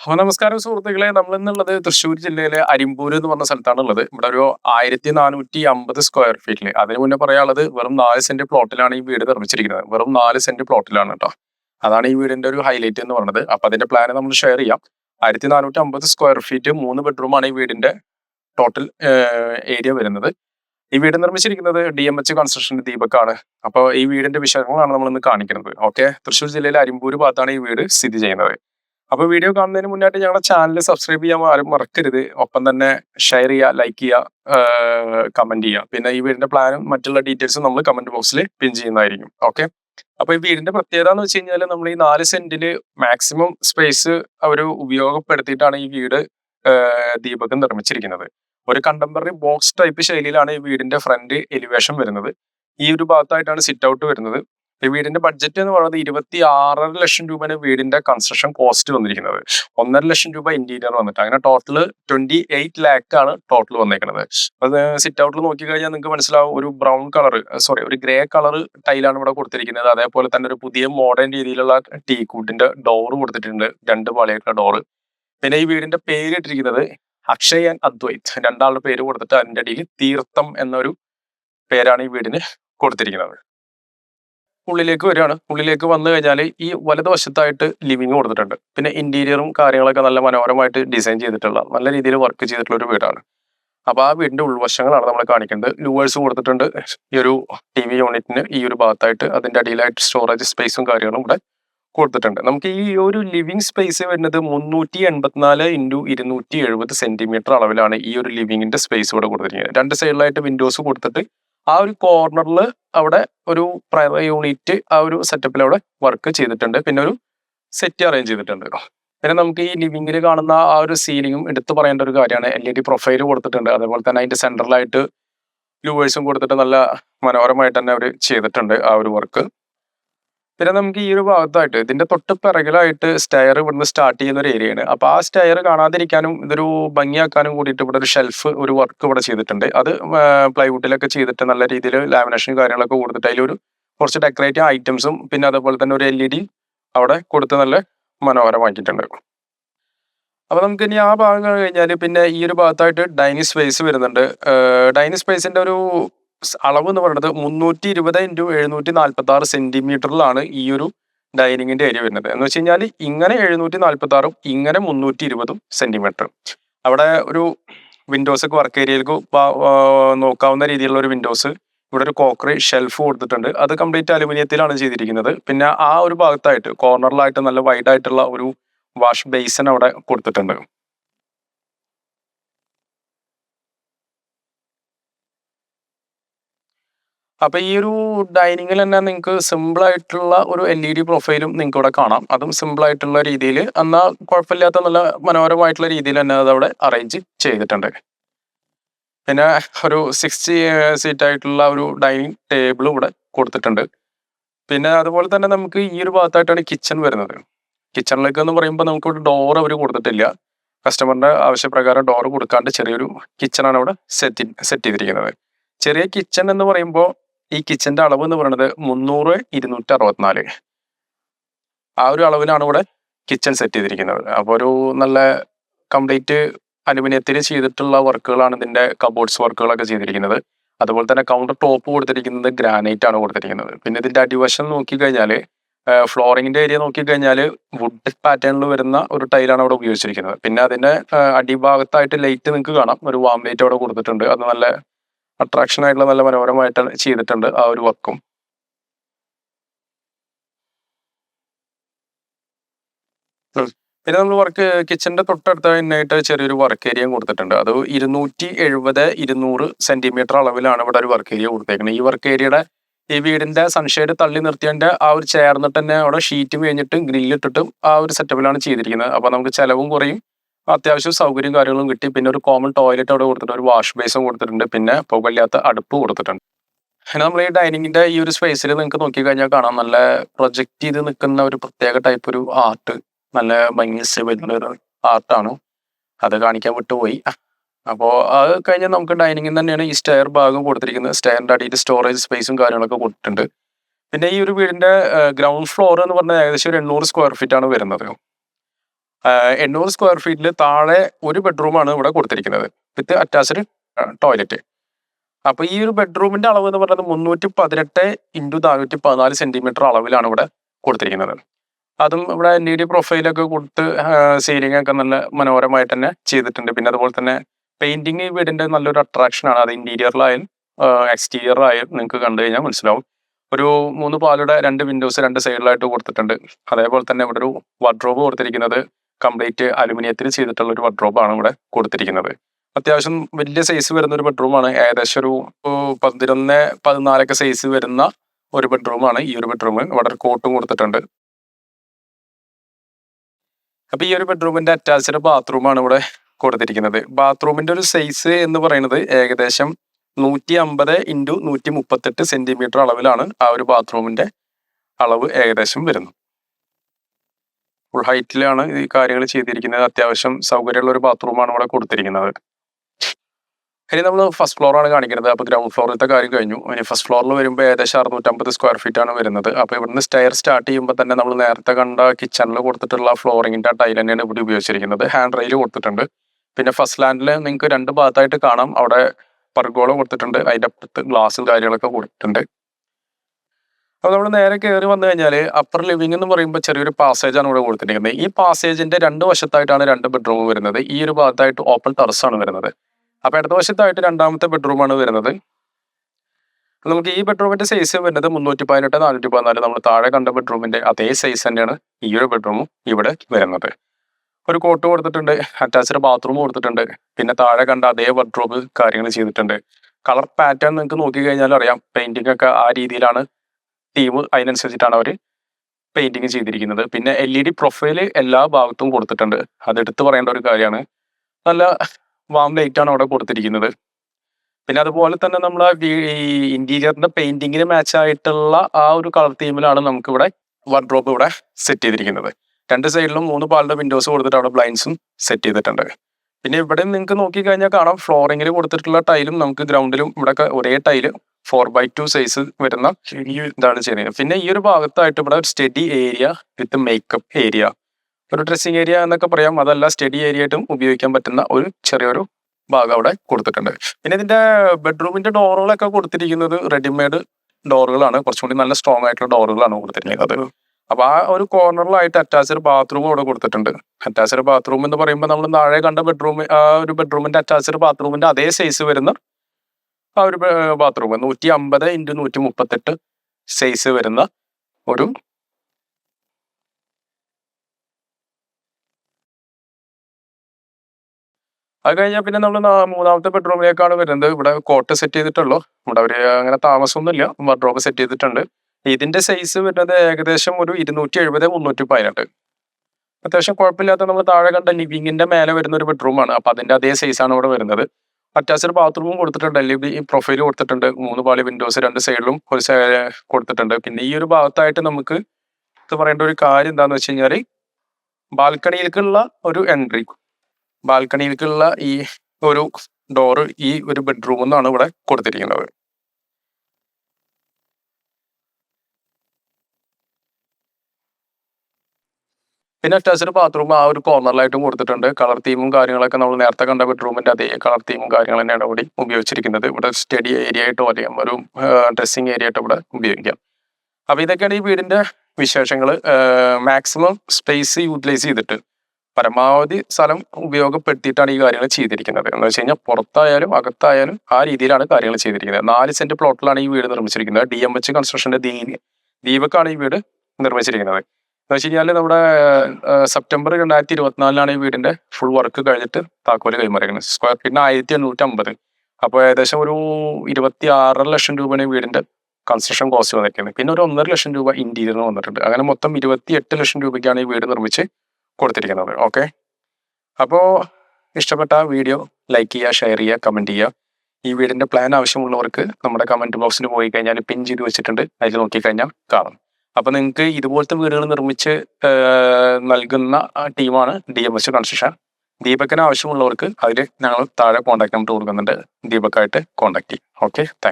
അപ്പൊ നമസ്കാരം സുഹൃത്തുക്കളെ. നമ്മൾ ഇന്നുള്ളത് തൃശ്ശൂർ ജില്ലയിലെ അരിമ്പൂർ എന്ന് പറഞ്ഞ സ്ഥലത്താണ് ഉള്ളത് ഇവിടെ ഒരു ആയിരത്തി നാനൂറ്റി അമ്പത് സ്ക്വയർ ഫീറ്റിൽ അതിന് മുന്നേ പറയാനുള്ളത് വെറും നാല് സെന്റ് പ്ലോട്ടിലാണ് ഈ വീട് നിർമ്മിച്ചിരിക്കുന്നത്. വെറും നാല് സെന്റ് പ്ലോട്ടിലാണ് കേട്ടോ അതാണ് ഈ വീടിന്റെ ഒരു ഹൈലൈറ്റ് എന്ന് പറയുന്നത് അപ്പൊ അതിന്റെ പ്ലാൻ നമ്മൾ ഷെയർ ചെയ്യാം. ആയിരത്തി നാനൂറ്റി അമ്പത് സ്ക്വയർ ഫീറ്റ് മൂന്ന് ബെഡ്റൂമാണ് ഈ വീടിന്റെ ടോട്ടൽ ഏരിയ വരുന്നത്. ഈ വീട് നിർമ്മിച്ചിരിക്കുന്നത് ഡി എം എച്ച് കൺസ്ട്രക്ഷൻ ദീപക്കാണ്. അപ്പോൾ ഈ വീടിന്റെ വിശേഷങ്ങളാണ് നമ്മൾ ഇന്ന് കാണിക്കുന്നത്. ഓക്കെ തൃശ്ശൂർ ജില്ലയിലെ അരിമ്പൂർ ഭാഗത്താണ് ഈ വീട് സ്ഥിതി ചെയ്യുന്നത്. അപ്പൊ വീഡിയോ കാണുന്നതിന് മുന്നായിട്ട് ഞങ്ങളുടെ ചാനൽ സബ്സ്ക്രൈബ് ചെയ്യാൻ ആരും മറക്കരുത്. ഒപ്പം തന്നെ ഷെയർ ചെയ്യുക ലൈക്ക് ചെയ്യുക കമന്റ് ചെയ്യുക പിന്നെ ഈ വീടിന്റെ പ്ലാനും മറ്റുള്ള ഡീറ്റെയിൽസും നമ്മൾ കമന്റ് ബോക്സിൽ പിൻ ചെയ്യുന്നതായിരിക്കും. ഓക്കെ അപ്പൊ ഈ വീടിന്റെ പ്രത്യേകത എന്ന് വെച്ച് കഴിഞ്ഞാൽ നമ്മൾ ഈ നാല് സെന്റിൽ മാക്സിമം സ്പേസ് അവർ ഉപയോഗപ്പെടുത്തിയിട്ടാണ് ഈ വീട് ദീപകം നിർമ്മിച്ചിരിക്കുന്നത്. ഒരു കണ്ടംപററി ബോക്സ് ടൈപ്പ് ശൈലിയിലാണ് ഈ വീടിന്റെ ഫ്രണ്ട് എലിവേഷൻ വരുന്നത്. ഈ ഒരു ഭാഗത്തായിട്ടാണ് സിറ്റ് ഔട്ട് വരുന്നത്. ഈ വീടിന്റെ ബഡ്ജറ്റ് എന്ന് പറയുന്നത് ഇരുപത്തി ആറര ലക്ഷം രൂപയാണ് വീടിന്റെ കൺസ്ട്രക്ഷൻ കോസ്റ്റ് വന്നിരിക്കുന്നത്. ഒന്നര ലക്ഷം രൂപ ഇന്റീരിയർ വന്നിട്ട്. അങ്ങനെ ടോട്ടൽ ട്വന്റി എയ്റ്റ് ലാക്ക് ആണ് ടോട്ടൽ വന്നേക്കുന്നത് അത് സിറ്റ് ഔട്ടിൽ നോക്കി കഴിഞ്ഞാൽ നിങ്ങൾക്ക് മനസ്സിലാവും ഒരു ബ്രൗൺ കളർ സോറി ഒരു ഗ്രേ കളർ ടൈലാണ് ഇവിടെ കൊടുത്തിരിക്കുന്നത്. അതേപോലെ തന്നെ ഒരു പുതിയ മോഡേൺ രീതിയിലുള്ള ടീ കൂട്ടിന്റെ ഡോർ കൊടുത്തിട്ടുണ്ട്. രണ്ട് പാളിയായിട്ടുള്ള ഡോറ് പിന്നെ ഈ വീടിന്റെ പേര് ഇട്ടിരിക്കുന്നത് അക്ഷയ് ആൻഡ് അദ്വൈത്. രണ്ടാളുടെ പേര് കൊടുത്തിട്ട് അതിന്റെ അടിയിൽ തീർത്ഥം എന്നൊരു പേരാണ് ഈ വീടിന് കൊടുത്തിരിക്കുന്നത്. ഉള്ളിലേക്ക് വരികയാണ്. ഉള്ളിലേക്ക് വന്നു കഴിഞ്ഞാൽ ഈ വലതുവശത്തായിട്ട് ലിവിങ് കൊടുത്തിട്ടുണ്ട്. പിന്നെ ഇന്റീരിയറും കാര്യങ്ങളൊക്കെ നല്ല മനോഹരമായിട്ട് ഡിസൈൻ ചെയ്തിട്ടുള്ള നല്ല രീതിയിൽ വർക്ക് ചെയ്തിട്ടുള്ള ഒരു വീടാണ്. അപ്പോൾ ആ വീടിന്റെ ഉൾവശങ്ങളാണ് നമ്മൾ കാണിക്കേണ്ടത് ലൂവേഴ്സ് കൊടുത്തിട്ടുണ്ട്. ഈ ഒരു ടി വി യൂണിറ്റിന് ഈ ഒരു ഭാഗത്തായിട്ട് അതിന്റെ അടിയിലായിട്ട് സ്റ്റോറേജ് സ്പേസും കാര്യങ്ങളും ഇവിടെ കൊടുത്തിട്ടുണ്ട്. നമുക്ക് ഈ ഒരു ലിവിങ് സ്പേസ് വരുന്നത് മുന്നൂറ്റി എൺപത്തിനാല് ഇന്റു ഇരുന്നൂറ്റി എഴുപത് സെന്റിമീറ്റർ അളവിലാണ് ഈ ഒരു ലിവിങ്ങിന്റെ സ്പേസ് ഇവിടെ കൊടുത്തിരിക്കുന്നത്. രണ്ട് സൈഡിലായിട്ട് വിൻഡോസ് കൊടുത്തിട്ട് ആ ഒരു കോർണറിൽ അവിടെ ഒരു പ്രയർ യൂണിറ്റ് ആ ഒരു സെറ്റപ്പിൽ അവിടെ വർക്ക് ചെയ്തിട്ടുണ്ട്. പിന്നെ ഒരു സെറ്റ് അറേഞ്ച് ചെയ്തിട്ടുണ്ട് പിന്നെ നമുക്ക് ഈ ലിവിങ്ങിൽ കാണുന്ന ആ ഒരു സീലിങ്ങും എടുത്തു പറയേണ്ട ഒരു കാര്യമാണ്. എൽ ഇ ഡി പ്രൊഫൈൽ കൊടുത്തിട്ടുണ്ട്. അതേപോലെ തന്നെ അതിന്റെ സെൻട്രലായിട്ട് ലൂവേഴ്സും കൊടുത്തിട്ട് നല്ല മനോഹരമായിട്ട് തന്നെ അവർ ചെയ്തിട്ടുണ്ട് ആ ഒരു വർക്ക് പിന്നെ നമുക്ക് ഈ ഒരു ഭാഗത്തായിട്ട് ഇതിന്റെ തൊട്ട് പിറകിലായിട്ട് സ്റ്റയർ ഇവിടുന്ന് സ്റ്റാർട്ട് ചെയ്യുന്ന ഒരു ഏരിയയാണ് അപ്പൊ ആ സ്റ്റയർ കാണാതിരിക്കാനും ഇതൊരു ഭംഗിയാക്കാനും കൂടിയിട്ട് ഇവിടെ ഒരു ഷെൽഫ് ഒരു വർക്ക് ഇവിടെ ചെയ്തിട്ടുണ്ട്. അത് പ്ലൈവുഡിലൊക്കെ ചെയ്തിട്ട് നല്ല രീതിയിൽ ലാമിനേഷൻ കാര്യങ്ങളൊക്കെ കൊടുത്തിട്ട് അതിലൊരു കുറച്ച് ഡെക്കറേറ്റീവ് ഐറ്റംസും പിന്നെ അതേപോലെ തന്നെ ഒരു എൽ ഇ ഡി അവിടെ കൊടുത്ത് നല്ല മനോഹരമാക്കിയിട്ടുണ്ട് അപ്പൊ നമുക്ക് ഇനി ആ ഭാഗം കഴിഞ്ഞാൽ പിന്നെ ഈ ഒരു ഭാഗത്തായിട്ട് ഡൈനിങ് സ്പേസ് വരുന്നുണ്ട്. ഡൈനിങ് സ്പേസിന്റെ ഒരു അളവ് എന്ന് പറയുന്നത് മുന്നൂറ്റി ഇരുപത് ഇന്റു എഴുന്നൂറ്റി നാൽപ്പത്തി ആറ് സെന്റിമീറ്ററിലാണ് ഈ ഒരു ഡൈനിങ്ങിന്റെ ഏരിയ വരുന്നത്. എന്ന് വെച്ച് കഴിഞ്ഞാൽ ഇങ്ങനെ എഴുന്നൂറ്റി നാൽപ്പത്തി ആറും ഇങ്ങനെ മുന്നൂറ്റി ഇരുപതും സെന്റിമീറ്റർ. അവിടെ ഒരു വിൻഡോസ് ഒക്കെ വർക്ക് ഏരിയയിലേക്ക് നോക്കാവുന്ന രീതിയിലുള്ള ഒരു വിൻഡോസ് ഇവിടെ ഒരു കോക്കറി ഷെൽഫ് കൊടുത്തിട്ടുണ്ട്. അത് കംപ്ലീറ്റ് അലുമിനിയത്തിലാണ് ചെയ്തിരിക്കുന്നത്. പിന്നെ ആ ഒരു ഭാഗത്തായിട്ട് കോർണറിലായിട്ട് നല്ല വൈഡ് ആയിട്ടുള്ള ഒരു വാഷ് ബേസിൻ അവിടെ കൊടുത്തിട്ടുണ്ട്. അപ്പൊ ഈ ഒരു ഡൈനിങ്ങിൽ തന്നെ നിങ്ങൾക്ക് സിമ്പിൾ ആയിട്ടുള്ള ഒരു എൽ ഇ ഡി പ്രൊഫൈലും നിങ്ങൾക്ക് ഇവിടെ കാണാം. അതും സിമ്പിൾ ആയിട്ടുള്ള രീതിയിൽ. എന്നാൽ കുഴപ്പമില്ലാത്ത നല്ല മനോഹരമായിട്ടുള്ള രീതിയിൽ തന്നെ അത് അവിടെ അറേഞ്ച് ചെയ്തിട്ടുണ്ട്. പിന്നെ ഒരു സിക്സ്റ്റി സീറ്റ് ആയിട്ടുള്ള ഒരു ഡൈനിങ് ടേബിൾ ഇവിടെ കൊടുത്തിട്ടുണ്ട്. പിന്നെ അതുപോലെ തന്നെ നമുക്ക് ഈ ഒരു ഭാഗത്തായിട്ടാണ് കിച്ചൺ വരുന്നത്. കിച്ചണിലേക്ക് എന്ന് പറയുമ്പോൾ നമുക്ക് ഒരു ഡോർ അവർ കൊടുത്തിട്ടില്ല. കസ്റ്റമറിന്റെ ആവശ്യപ്രകാരം ഡോർ കൊടുക്കാണ്ട് ചെറിയൊരു കിച്ചണാണ് അവിടെ സെറ്റ് സെറ്റ് ചെയ്തിരിക്കുന്നത്. ചെറിയ കിച്ചൺ എന്ന് പറയുമ്പോൾ ഈ കിച്ചന്റെ അളവ് എന്ന് പറയുന്നത് മുന്നൂറ് ഇരുന്നൂറ്റി അറുപത്തിനാല് ആ ഒരു അളവിലാണ് ഇവിടെ കിച്ചൺ സെറ്റ് ചെയ്തിരിക്കുന്നത്. അപ്പോൾ ഒരു നല്ല കംപ്ലീറ്റ് അലുമിനിയത്തിൽ ചെയ്തിട്ടുള്ള വർക്കുകളാണ് ഇതിന്റെ കബോർഡ്സ് വർക്കുകളൊക്കെ ചെയ്തിരിക്കുന്നത്. അതുപോലെ തന്നെ കൗണ്ടർ ടോപ്പ് കൊടുത്തിരിക്കുന്നത് ഗ്രാനൈറ്റ് ആണ് കൊടുത്തിരിക്കുന്നത്. പിന്നെ ഇതിന്റെ അടിവശം നോക്കിക്കഴിഞ്ഞാൽ ഫ്ലോറിങ്ങിന്റെ ഏരിയ നോക്കിക്കഴിഞ്ഞാൽ വുഡ് പാറ്റേണിൽ വരുന്ന ഒരു ടൈലാണ് അവിടെ ഉപയോഗിച്ചിരിക്കുന്നത്. പിന്നെ അതിന്റെ അടിഭാഗത്തായിട്ട് ലൈറ്റ് നിങ്ങൾക്ക് കാണാം. ഒരു വാം ലൈറ്റ് അവിടെ കൊടുത്തിട്ടുണ്ട്. അത് നല്ല അട്രാക്ഷൻ ആയിട്ടുള്ള നല്ല മനോഹരമായിട്ട് ചെയ്തിട്ടുണ്ട് ആ ഒരു വർക്കും പിന്നെ നമ്മൾ വർക്ക് കിച്ചന്റെ തൊട്ടടുത്ത് തന്നെയായിട്ട് ചെറിയൊരു വർക്ക് ഏരിയ കൊടുത്തിട്ടുണ്ട്. അത് ഇരുന്നൂറ്റി എഴുപത് ഇരുന്നൂറ് സെന്റിമീറ്റർ അളവിലാണ് ഇവിടെ ഒരു വർക്ക് ഏരിയ കൊടുത്തേക്കുന്നത്. ഈ വർക്ക് ഏരിയയുടെ ഈ വീടിന്റെ സൺഷെയ്ഡ് തള്ളി നിർത്തിയതിന്റെ ആ ഒരു ചേർന്നിട്ട് തന്നെ അവിടെ ഷീറ്റ് കഴിഞ്ഞിട്ട് ഗ്രില്ലിട്ടിട്ടും ആ ഒരു സെറ്റപ്പിലാണ് ചെയ്തിരിക്കുന്നത്. അപ്പൊ നമുക്ക് ചെലവും കുറയും. അത്യാവശ്യം സൗകര്യം കാര്യങ്ങളും കിട്ടി. പിന്നെ ഒരു കോമൺ ടോയ്ലറ്റ് അവിടെ കൊടുത്തിട്ടുണ്ട്. ഒരു വാഷ് ബേസും കൊടുത്തിട്ടുണ്ട്. പിന്നെ പുകയില്ലാത്ത അടുപ്പ് കൊടുത്തിട്ടുണ്ട്. പിന്നെ നമ്മൾ ഈ ഡൈനിങ്ങിന്റെ ഈ ഒരു സ്പേസിൽ നിങ്ങൾക്ക് നോക്കിക്കഴിഞ്ഞാൽ കാണാം. നല്ല പ്രൊജക്ട് ചെയ്ത് നിൽക്കുന്ന ഒരു പ്രത്യേക ടൈപ്പ് ഒരു ആർട്ട് നല്ല ഭംഗി വരുന്ന ഒരു ആർട്ടാണ് അത് കാണിക്കാൻ വിട്ടുപോയി. അപ്പോൾ അത് കഴിഞ്ഞാൽ നമുക്ക് ഡൈനിങ്ങിൽ തന്നെയാണ് ഈ സ്റ്റെയർ ഭാഗം കൊടുത്തിരിക്കുന്നത്. സ്റ്റെയറിന്റെ അടിയിൽ സ്റ്റോറേജ് സ്പേസും കാര്യങ്ങളൊക്കെ കൊടുത്തിട്ടുണ്ട്. പിന്നെ ഈ ഒരു വീടിന്റെ ഗ്രൗണ്ട് ഫ്ലോർ എന്ന് പറഞ്ഞാൽ ഏകദേശം ഒരു എണ്ണൂറ് സ്ക്വയർ ഫീറ്റ് ആണ് വരുന്നത്. എണ്ണൂറ് സ്ക്വയർ ഫീറ്റിൽ താഴെ ഒരു ബെഡ്റൂമാണ് ഇവിടെ കൊടുത്തിരിക്കുന്നത്. വിത്ത് അറ്റാച്ച്ഡ് ടോയ്ലറ്റ് അപ്പോൾ ഈ ഒരു ബെഡ്റൂമിന്റെ അളവ് എന്ന് പറയുന്നത് മുന്നൂറ്റി പതിനെട്ട് ഇന്റു നാനൂറ്റി പതിനാല് സെന്റിമീറ്റർ അളവിലാണ് ഇവിടെ കൊടുത്തിരിക്കുന്നത്. അതും ഇവിടെ എൻ ഡി ഡി പ്രൊഫൈലൊക്കെ കൊടുത്ത് സീലിംഗ് ഒക്കെ നല്ല മനോഹരമായിട്ട് തന്നെ ചെയ്തിട്ടുണ്ട്. പിന്നെ അതുപോലെ തന്നെ പെയിന്റിങ് ഈ വീടിന്റെ നല്ലൊരു അട്രാക്ഷൻ ആണ്. അത് ഇന്റീരിയറിലായാലും എക്സ്റ്റീരിയറിലായാലും നിങ്ങൾക്ക് കണ്ടു കഴിഞ്ഞാൽ മനസ്സിലാവും. ഒരു മൂന്ന് പാലുടെ രണ്ട് വിൻഡോസ് രണ്ട് സൈഡിലായിട്ട് കൊടുത്തിട്ടുണ്ട്. അതേപോലെ തന്നെ ഇവിടെ ഒരു വാർഡ്രോബ് കൊടുത്തിരിക്കുന്നത് കംപ്ലീറ്റ് അലുമിനിയത്തിൽ ചെയ്തിട്ടുള്ള ഒരു വഡ്രോബാണ് ഇവിടെ കൊടുത്തിരിക്കുന്നത്. അത്യാവശ്യം വലിയ സൈസ് വരുന്ന ഒരു ബെഡ്റൂമാണ് ഏകദേശം ഒരു പതിനൊന്ന് പതിനാലൊക്കെ സൈസ് വരുന്ന ഒരു ബെഡ്റൂമാണ് ഈ ഒരു ബെഡ്റൂം ഇവിടെ ഒരു കോട്ടും കൊടുത്തിട്ടുണ്ട്. അപ്പൊ ഈ ഒരു ബെഡ്റൂമിന്റെ അറ്റാച്ച്ഡ് ബാത്റൂമാണ് ഇവിടെ കൊടുത്തിരിക്കുന്നത്. ബാത്റൂമിന്റെ ഒരു സൈസ് എന്ന് പറയുന്നത് ഏകദേശം നൂറ്റി അമ്പത് ഇന്റു നൂറ്റി മുപ്പത്തെട്ട് സെന്റിമീറ്റർ അളവിലാണ് ആ ഒരു ബാത്റൂമിന്റെ അളവ് ഏകദേശം വരുന്നത്. ഫുൾ ഹൈറ്റിലാണ് ഈ കാര്യങ്ങൾ ചെയ്തിരിക്കുന്നത്. അത്യാവശ്യം സൗകര്യമുള്ള ഒരു ബാത്റൂമാണ് ഇവിടെ കൊടുത്തിരിക്കുന്നത്. ഇനി നമ്മൾ ഫസ്റ്റ് ഫ്ലോറാണ് കാണിക്കുന്നത്. അപ്പോൾ ഗ്രൗണ്ട് ഫ്ലോറിലത്തെ കാര്യം കഴിഞ്ഞു. ഇനി ഫസ്റ്റ് ഫ്ലോറിൽ വരുമ്പോൾ ഏകദേശം അറുന്നൂറ്റമ്പത് സ്ക്വയർ ഫീറ്റ് ആണ് വരുന്നത്. അപ്പോൾ ഇവിടുന്ന് സ്റ്റെയർ സ്റ്റാർട്ട് ചെയ്യുമ്പോൾ തന്നെ നമ്മൾ നേരത്തെ കണ്ട കിച്ചണിൽ കൊടുത്തിട്ടുള്ള ഫ്ലോറിങ്ങിന്റെ ടൈൽ തന്നെയാണ് ഇവിടെ ഉപയോഗിച്ചിരിക്കുന്നത്. ഹാൻഡ് റെയിൽ കൊടുത്തിട്ടുണ്ട്. പിന്നെ ഫസ്റ്റ് ലാൻഡിൽ നിങ്ങൾക്ക് രണ്ട് ഭാഗത്തായിട്ട് കാണാം. അവിടെ പർഗോള കൊടുത്തിട്ടുണ്ട്. അതിന്റെ അപ്പുറത്ത് ഗ്ലാസും കാര്യങ്ങളൊക്കെ കൊടുത്തിട്ടുണ്ട്. അപ്പോൾ നമ്മൾ നേരെ കയറി വന്നു കഴിഞ്ഞാൽ അപ്പർ ലിവിംഗ് എന്ന് പറയുമ്പോൾ ചെറിയൊരു പാസേജ് ആണ് ഇവിടെ കൊടുത്തിരിക്കുന്നത്. ഈ പാസേജിന്റെ രണ്ട് വശത്തായിട്ടാണ് രണ്ട് ബെഡ്റൂം വരുന്നത്. ഈ ഒരു ഭാഗത്തായിട്ട് ഓപ്പൺ ടെറസ് ആണ് വരുന്നത്. അപ്പൊ ഇടത് വശത്തായിട്ട് രണ്ടാമത്തെ ബെഡ്റൂം ആണ് വരുന്നത്. നമുക്ക് ഈ ബെഡ്റൂമിന്റെ സൈസ് വരുന്നത് മുന്നൂറ്റി പതിനെട്ട് നാനൂറ്റി പതിനാല് നമ്മൾ താഴെ കണ്ട ബെഡ്റൂമിന്റെ അതേ സൈസ് തന്നെയാണ് ഈ ഒരു ബെഡ്റൂമും ഇവിടെ വരുന്നത്. ഒരു കോട്ട് കൊടുത്തിട്ടുണ്ട് അറ്റാച്ച്ഡ് ബാത്റൂം കൊടുത്തിട്ടുണ്ട്. പിന്നെ താഴെ കണ്ട അതേ ബെഡ്റൂം കാര്യങ്ങൾ ചെയ്തിട്ടുണ്ട്. കളർ പാറ്റേൺ നിങ്ങൾക്ക് നോക്കി കഴിഞ്ഞാൽ അറിയാം. പെയിന്റിംഗ് ഒക്കെ ആ രീതിയിലാണ് ടീം അതിനനുസരിച്ചിട്ടാണ് അവർ പെയിന്റിങ് ചെയ്തിരിക്കുന്നത്. പിന്നെ എൽ ഇ ഡി പ്രൊഫൈൽ എല്ലാ ഭാഗത്തും കൊടുത്തിട്ടുണ്ട്. അത് എടുത്തു പറയേണ്ട ഒരു കാര്യമാണ്. നല്ല വാം ലൈറ്റ് ആണ് അവിടെ കൊടുത്തിരിക്കുന്നത്. പിന്നെ അതുപോലെ തന്നെ നമ്മൾ ഈ ഇന്റീരിയറിന്റെ പെയിന്റിങ്ങിന് മാച്ച് ആയിട്ടുള്ള ആ ഒരു കളർ തീമിലാണ് നമുക്ക് ഇവിടെ വാർഡ്രോബ് ഇവിടെ സെറ്റ് ചെയ്തിരിക്കുന്നത്. രണ്ട് സൈഡിലും മൂന്ന് പാലിന്റെ വിൻഡോസ് കൊടുത്തിട്ട് അവിടെ ബ്ലൈൻസും സെറ്റ് ചെയ്തിട്ടുണ്ട്. പിന്നെ ഇവിടെ നിങ്ങൾക്ക് നോക്കി കഴിഞ്ഞാൽ കാണാം ഫ്ലോറിംഗിൽ കൊടുത്തിട്ടുള്ള ടൈലും നമുക്ക് ഗ്രൗണ്ടിലും ഇവിടെ ഒരേ tile four by two size വരുന്ന ഇതാണ് ചെയ്യുന്നത്. പിന്നെ ഈ ഒരു ഭാഗത്തായിട്ട് ഇവിടെ ഒരു study area with makeup area ഒരു ഡ്രസ്സിങ് ഏരിയ എന്നൊക്കെ പറയാം. അതല്ല സ്റ്റഡി ഏരിയ ആയിട്ടും ഉപയോഗിക്കാൻ പറ്റുന്ന ഒരു ചെറിയൊരു ഭാഗം അവിടെ കൊടുത്തിട്ടുണ്ട്. പിന്നെ ഇതിന്റെ ബെഡ്റൂമിന്റെ ഡോറുകളൊക്കെ കൊടുത്തിരിക്കുന്നത് റെഡിമെയ്ഡ് ഡോറുകളാണ് കുറച്ചും കൂടി നല്ല സ്ട്രോങ് ആയിട്ടുള്ള ഡോറുകളാണ് കൊടുത്തിരിക്കുന്നത്. അപ്പൊ ആ ഒരു കോർണറിലായിട്ട് അറ്റാച്ച്ഡ് ബാത്റൂം അവിടെ കൊടുത്തിട്ടുണ്ട്. അറ്റാച്ച്ഡ് ബാത്റൂം എന്ന് പറയുമ്പോൾ നമ്മൾ താഴെ കണ്ട ബെഡ്റൂം ആ ഒരു ബെഡ്റൂമിന്റെ അറ്റാച്ച്ഡ് ബാത്റൂമിന്റെ അതേ സൈസ് വരുന്ന ആ ഒരു ബാത്റൂം നൂറ്റി അമ്പത് ഇന്റു നൂറ്റി മുപ്പത്തെട്ട് സൈസ് വരുന്ന ഒരു അത് കഴിഞ്ഞാൽ പിന്നെ നമ്മൾ മൂന്നാമത്തെ ബെഡ്റൂമിലേക്കാണ് വരുന്നത്. ഇവിടെ കോട്ട് സെറ്റ് ചെയ്തിട്ടുള്ളൂ. ഇവിടെ അവർ അങ്ങനെ താമസമൊന്നുമില്ല. വാർഡ്രോബ് സെറ്റ് ചെയ്തിട്ടുണ്ട്. ഇതിന്റെ സൈസ് വരുന്നത് ഏകദേശം ഒരു ഇരുന്നൂറ്റി എഴുപത് മുന്നൂറ്റി പതിനെട്ട് അത്യാവശ്യം കുഴപ്പമില്ലാത്ത നമ്മൾ താഴെ കണ്ട ലിവിങ്ങിന്റെ മേലെ വരുന്ന ഒരു ബെഡ്റൂമാണ് അപ്പൊ അതിന്റെ അതേ സൈസാണ് ഇവിടെ വരുന്നത്. അറ്റാച്ച്ഡ് ബാത്റൂമും കൊടുത്തിട്ടുണ്ട്. ഇ പ്രൊഫൈൽ കൊടുത്തിട്ടുണ്ട്. മൂന്ന് പാളി വിൻഡോസ് രണ്ട് സൈഡിലും ഒരു സൈഡ് കൊടുത്തിട്ടുണ്ട്. പിന്നെ ഈ ഒരു ഭാഗത്തായിട്ട് നമുക്ക് ഇത് പറയേണ്ട ഒരു കാര്യം എന്താന്ന് വെച്ച് കഴിഞ്ഞാൽ ബാൽക്കണിയിലേക്കുള്ള ഒരു എൻട്രി ബാൽക്കണിയിലേക്കുള്ള ഈ ഒരു ഡോറ് ഈ ഒരു ബെഡ്റൂമിൽ നിന്നാണ് ഇവിടെ കൊടുത്തിരിക്കുന്നത്. പിന്നെ അറ്റാച്ച്ഡ് ബാത്റൂം ആ ഒരു കോർണറിലായിട്ടും കൊടുത്തിട്ടുണ്ട്. കളർ തീമും കാര്യങ്ങളൊക്കെ നമ്മൾ നേരത്തെ കണ്ട ബെഡ്റൂമിന്റെ അതേ കളർ തീമും കാര്യങ്ങൾ തന്നെയാണ് ഇവിടെ ഉപയോഗിച്ചിരിക്കുന്നത്. ഇവിടെ സ്റ്റഡി ഏരിയ ആയിട്ടോ അല്ലെങ്കിൽ ഒരു ഡ്രസ്സിങ് ഏരിയ ആയിട്ടോ ഇവിടെ ഉപയോഗിക്കാം. അപ്പൊ ഇതൊക്കെയാണ് ഈ വീടിന്റെ വിശേഷങ്ങൾ മാക്സിമം സ്പേസ് യൂട്ടിലൈസ് ചെയ്തിട്ട് പരമാവധി സ്ഥലം ഉപയോഗപ്പെടുത്തിയിട്ടാണ് ഈ കാര്യങ്ങൾ ചെയ്തിരിക്കുന്നത്. എന്ന് വെച്ച് കഴിഞ്ഞാൽ പുറത്തായാലും അകത്തായാലും ആ രീതിയിലാണ് കാര്യങ്ങൾ ചെയ്തിരിക്കുന്നത്. നാല് സെന്റ് പ്ലോട്ടിലാണ് ഈ വീട് നിർമ്മിച്ചിരിക്കുന്നത്. ഡി എം എച്ച് കൺസ്ട്രക്ഷന്റെ ദീപക്കാണ് ഈ വീട് നിർമ്മിച്ചിരിക്കുന്നത്. എന്ന് വെച്ച് കഴിഞ്ഞാൽ നമ്മുടെ സെപ്റ്റംബർ രണ്ടായിരത്തി ഇരുപത്തിനാലിനാണ് ഈ വീടിന്റെ ഫുൾ വർക്ക് കഴിഞ്ഞിട്ട് താക്കോൽ കൈമാറിയത് സ്ക്വയർ ഫീറ്റിന് ആയിരത്തി എണ്ണൂറ്റി അമ്പത് അപ്പോൾ ഏകദേശം ഒരു ഇരുപത്തി ആറര ലക്ഷം രൂപയാണ് ഈ വീടിന്റെ കൺസ്ട്രക്ഷൻ കോസ്റ്റ് വന്നിരിക്കുന്നത്. പിന്നെ ഒരു ഒന്നര ലക്ഷം രൂപ ഇന്റീരിയർ വന്നിട്ടുണ്ട്. അങ്ങനെ മൊത്തം ഇരുപത്തി എട്ട് ലക്ഷം രൂപയ്ക്കാണ് ഈ വീട് നിർമ്മിച്ച് കൊടുത്തിരിക്കുന്നത്. ഓക്കെ അപ്പോൾ ഇഷ്ടപ്പെട്ട വീഡിയോ ലൈക്ക് ചെയ്യുക ഷെയർ ചെയ്യുക കമന്റ് ചെയ്യുക. ഈ വീടിന്റെ പ്ലാൻ ആവശ്യമുള്ളവർക്ക് നമ്മുടെ കമന്റ് ബോക്സിൽ പോയി കഴിഞ്ഞാൽ പിൻ ചെയ്ത് വെച്ചിട്ടുണ്ട്. അതിൽ നോക്കിക്കഴിഞ്ഞാൽ കാണും. അപ്പൊ നിങ്ങൾക്ക് ഇതുപോലത്തെ വീടുകൾ നിർമ്മിച്ച് നൽകുന്ന ടീമാണ് ഡി എം എസ് കൺസ്ട്രക്ഷൻ. ദീപക്കിന് ആവശ്യമുള്ളവർക്ക് അതിൽ ഞങ്ങൾ താഴെ കോൺടാക്ട് നമ്പർ കൊടുക്കുന്നുണ്ട്. ദീപക്കായിട്ട് കോൺടാക്ട് ചെയ്യും. Okay thank